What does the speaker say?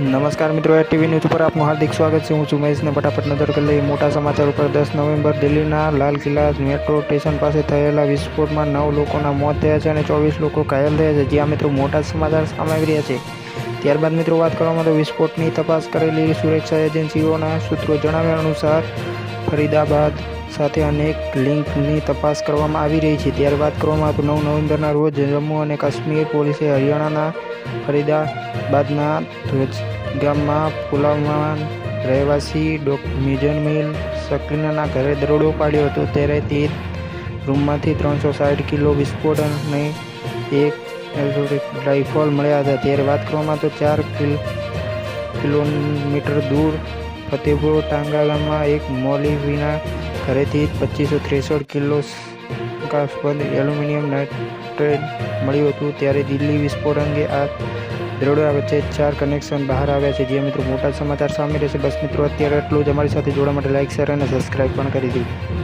નમસ્કાર મિત્રો એ TV news ઉપર આપનું હાર્દિક સ્વાગત છે. હું છું મહેશને ફટાફટ નજર કરી લઈએ. મોટા સમાચાર ઉપર દસ નવેમ્બર દિલ્હીના લાલ કિલ્લા મેટ્રો સ્ટેશન પાસે થયેલા વિસ્ફોટમાં નવ લોકોના મોત થયા છે અને ચોવીસ લોકો ઘાયલ થયા છે. જ્યાં મિત્રો મોટા સમાચાર સામે આવી રહ્યા છે. ત્યારબાદ મિત્રો વાત કરવામાં તો વિસ્ફોટની તપાસ કરેલી સુરક્ષા એજન્સીઓના સૂત્રો જણાવ્યા અનુસાર ફરીદાબાદ સાથે અનેક લિંકની તપાસ કરવામાં આવી રહી છે. ત્યારબાદ કરવામાં નવ નવેમ્બરના રોજ જમ્મુ અને કાશ્મીર પોલીસે હરિયાણાના ફરીદાબાદના ધ્વજ ગામમાં પુલાવમાં રહેવાસી ડોક મિજન મિલ શકીનાના ઘરે દરોડો પાડ્યો હતો. ત્યારે તે રૂમમાંથી ત્રણસો સાઠ કિલો વિસ્ફોટ અને એક રાઇફલ મળ્યા હતા. ત્યારે વાત કરવામાં તો ચાર કિલોમીટર દૂર ફતેપુર ટાંગાલામાં એક મોલિવીના ઘરેથી પચીસો ત્રેસઠ કિલો શંકાસ્પદ એલ્યુમિનિયમ નાઇટ્રેટ મળ્યું હતું. ત્યારે દિલ્હી વિસ્ફોટ અંગે આ દરોડા વચ્ચે ચાર કનેક્શન બહાર આવ્યા છે. જે મિત્રો મોટા સમાચાર સામે રહેશે. બસ મિત્રો, અત્યારે એટલું જ. અમારી સાથે જોડવા માટે લાઇક શેર અને સબસ્ક્રાઈબ પણ કરી દીધું.